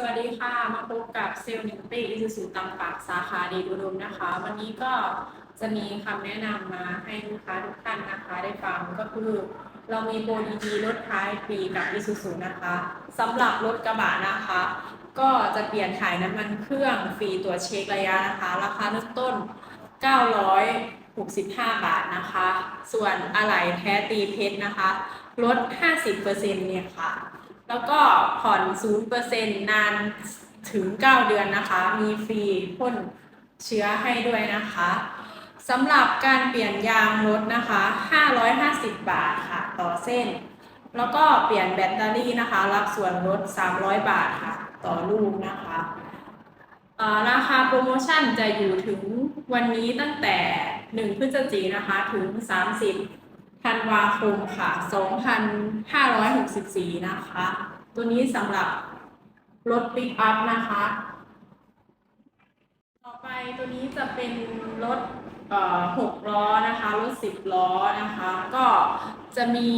สวัสดีค่ะ มาพบกับเซลล์หนึ่งเป้อิซูซูตำปากสาขาดชอุดมนะคะ วันนี้ก็จะมีคำแนะนำมาให้ลูกค้าทุกท่านนะคะได้ฟังก็คือ เรามีโปรดีๆลดท้ายปีกับอิซูซูนะคะสำหรับรถกระบะนะคะ ก็จะเปลี่ยนถ่ายน้ำมันเครื่องฟรีตัวเช็คระยะนะคะ ราคาเริ่มต้น 965 บาทนะคะ ส่วนอะไหล่แท้ตีเพชรนะคะ ลด 50%เนี่ยค่ะ แล้วก็ผ่อน0%นนานถึง 9 เดือนนะคะ มีฟรีพ่นเชื้อให้ด้วยนะคะสำหรับการเปลี่ยนยางรถนะคะ 550 บาทค่ะ ต่อเส้น แล้วก็เปลี่ยนแบตเตอรี่นะคะ รับส่วนลด 300 บาทค่ะ ต่อลูกนะคะราคาโปรโมชั่นจะอยู่ถึงวันนี้ตั้งแต่ 1 พฤศจิกายนนะคะ ถึง 30 ธันวาคมค่ะ 264 นะคะ ตัวนี้สำหรับรถปิกอัพนะคะ ต่อไปตัวนี้จะเป็นรถเอ่อ6ล้อนะคะรถ10ล้อนะคะ ก็จะมี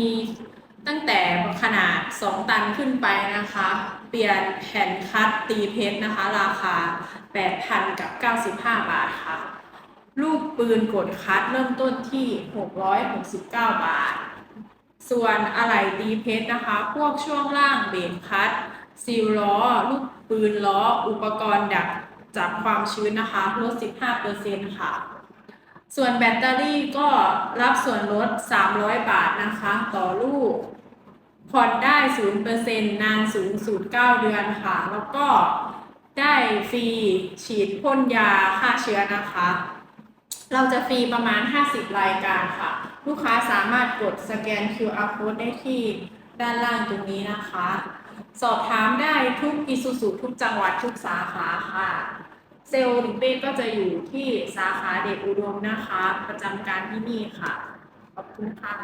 ตั้งแต่ขนาด 2 ตันขึ้นไปนะคะ เปลี่ยนแผ่นคัดตีเพชรนะคะ ราคา 8,000 กับ 95 บาทค่ะ ลูกปืนกดคัดเริ่มต้นที่ 669 บาท ส่วนอะไหล่ตีเพชรนะคะ พวกช่วงล่างเบรกคัดซีลล้อ ลูกปืนล้อ อุปกรณ์ดักจับความชื้นนะคะลด 15%ค่ะ ส่วนแบตเตอรี่ก็รับส่วนลด 300 บาทนะคะ ต่อลูก ผ่อนได้ 0%นานสูงสุด 9 เดือนค่ะ แล้วก็ได้ฟรีฉีดพ่นยาฆ่าเชื้อนะคะ เราจะฟรีประมาณ 50 รายการค่ะ ลูกค้าสามารถกดสแกน QR code ได้ที่ด้านล่างตรงนี้นะคะ สอบถามได้ทุกอิสุสุทุกจังหวัดทุกสาขาค่ะ เซลล์ดิเป้ก็จะอยู่ที่สาขาเด็กอุดมนะคะ ประจำการที่นี่ค่ะ ขอบคุณค่ะ